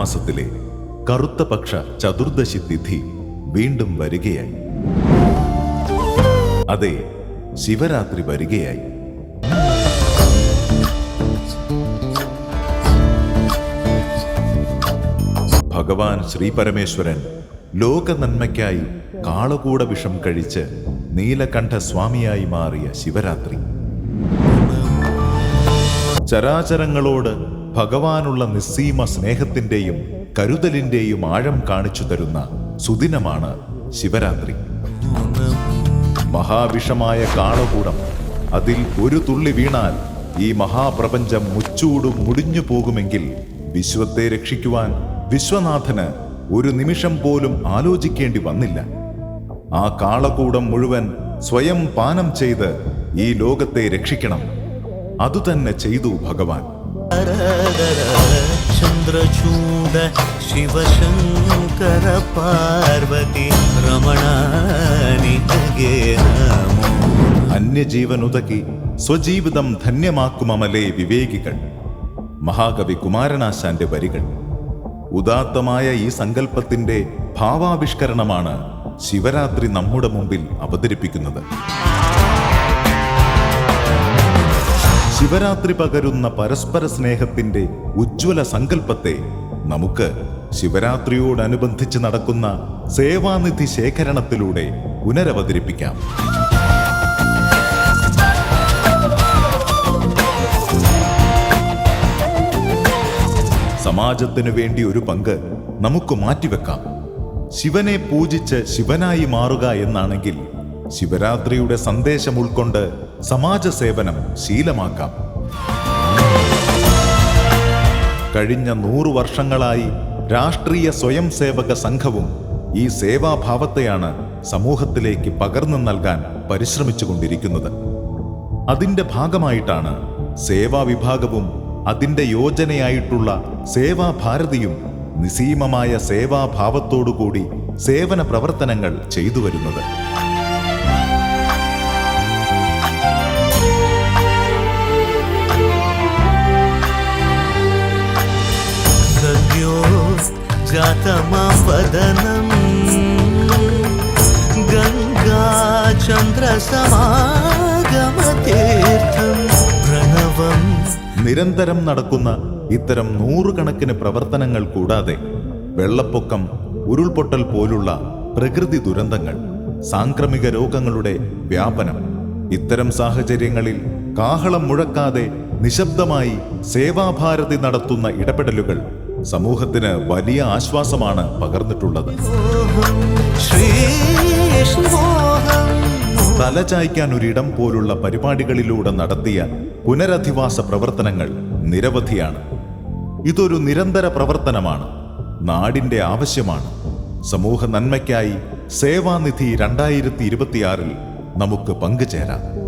മാസത്തിലെ കറുത്ത പക്ഷ ചതുർദശി തിഥി വീണ്ടും വരികയായി. അതെ ശിവരാത്രി വരികയായി. ഭഗവാൻ ശ്രീ പരമേശ്വരൻ ലോക നന്മയ്ക്കായി കാളകൂട വിഷം കഴിച്ച് നീലകണ്ഠ സ്വാമിയായി മാറിയ ശിവരാത്രി. ചരാചരങ്ങളോട് ഭഗവാനുള്ള നിസ്സീമ സ്നേഹത്തിന്റെയും കരുതലിന്റെയും ആഴം കാണിച്ചു തരുന്ന സുദിനമാണ് ശിവരാത്രി. മഹാവിഷമായ കാളകൂടം അതിൽ ഒരു തുള്ളി വീണാൽ ഈ മഹാപ്രപഞ്ചം മുച്ചൂടും മുടിഞ്ഞു പോകുമെങ്കിൽ വിശ്വത്തെ രക്ഷിക്കുവാൻ വിശ്വനാഥന് ഒരു നിമിഷം പോലും ആലോചിക്കേണ്ടി വന്നില്ല. ആ കാളകൂടം മുഴുവൻ സ്വയം പാനം ചെയ്ത് ഈ ലോകത്തെ രക്ഷിക്കണം. അതുതന്നെ ചെയ്തു ഭഗവാൻ. ചന്ദ്രചൂഡ ശിവശങ്കര പാർവതി രമണ അന്യജീവനുതകി സ്വജീവിതം ധന്യമാക്കുമലേ വിവേകികൾ. മഹാകവി കുമാരനാശാന്റെ വരികൾ. ഉദാത്തമായ ഈ സങ്കല്പത്തിന്റെ ഭാവാവിഷ്കരണമാണ് ശിവരാത്രി നമ്മുടെ മുമ്പിൽ അവതരിപ്പിക്കുന്നത്. ശിവരാത്രി പകരുന്ന പരസ്പര സ്നേഹത്തിന്റെ ഉജ്ജ്വല സങ്കല്പത്തെ നമുക്ക് ശിവരാത്രിയോടനുബന്ധിച്ച് നടക്കുന്ന സേവാനിധി ശേഖരണത്തിലൂടെ പുനരവതരിപ്പിക്കാം. സമാജത്തിനു വേണ്ടി ഒരു പങ്ക് നമുക്ക് മാറ്റിവെക്കാം. ശിവനെ പൂജിച്ച് ശിവനായി മാറുക എന്നാണെങ്കിൽ ശിവരാത്രിയുടെ സന്ദേശം ഉൾക്കൊണ്ട് സമാജ സേവനം ശീലമാക്കാം. കഴിഞ്ഞ നൂറു വർഷങ്ങളായി രാഷ്ട്രീയ സ്വയം സേവക സംഘവും ഈ സേവാഭാവത്തെയാണ് സമൂഹത്തിലേക്ക് പകർന്നു നൽകാൻ പരിശ്രമിച്ചുകൊണ്ടിരിക്കുന്നത്. അതിന്റെ ഭാഗമായിട്ടാണ് സേവാ വിഭാഗവും അതിന്റെ യോജനയായിട്ടുള്ള സേവാഭാരതിയും നിസീമമായ സേവാഭാവത്തോടുകൂടി സേവന പ്രവർത്തനങ്ങൾ ചെയ്തു വരുന്നത്. ജാതമാവദനം ഗംഗാചന്ദ്രസമാഗമതീർത്ഥം പ്രണവം നിരന്തരം നടക്കുന്ന ഇത്തരം നൂറുകണക്കിന് പ്രവർത്തനങ്ങൾ കൂടാതെ വെള്ളപ്പൊക്കം ഉരുൾപൊട്ടൽ പോലുള്ള പ്രകൃതി ദുരന്തങ്ങൾ സാംക്രമിക രോഗങ്ങളുടെ വ്യാപനം ഇത്തരം സാഹചര്യങ്ങളിൽ കാഹളം മുഴക്കാതെ നിശബ്ദമായി സേവാഭാരതി നടത്തുന്ന ഇടപെടലുകൾ സമൂഹത്തിന് വലിയ ആശ്വാസമാണ് പകർന്നിട്ടുള്ളത്. തലചായ്ക്കാൻ ഒരിടം പോലുള്ള പരിപാടികളിലൂടെ നടത്തിയ പുനരധിവാസ പ്രവർത്തനങ്ങൾ നിരവധിയാണ്. ഇതൊരു നിരന്തര പ്രവർത്തനമാണ്. നാടിന്റെ ആവശ്യമാണ്. സമൂഹ നന്മയ്ക്കായി സേവാനിധി രണ്ടായിരത്തി ഇരുപത്തിയാറിൽ നമുക്ക് പങ്കുചേരാം.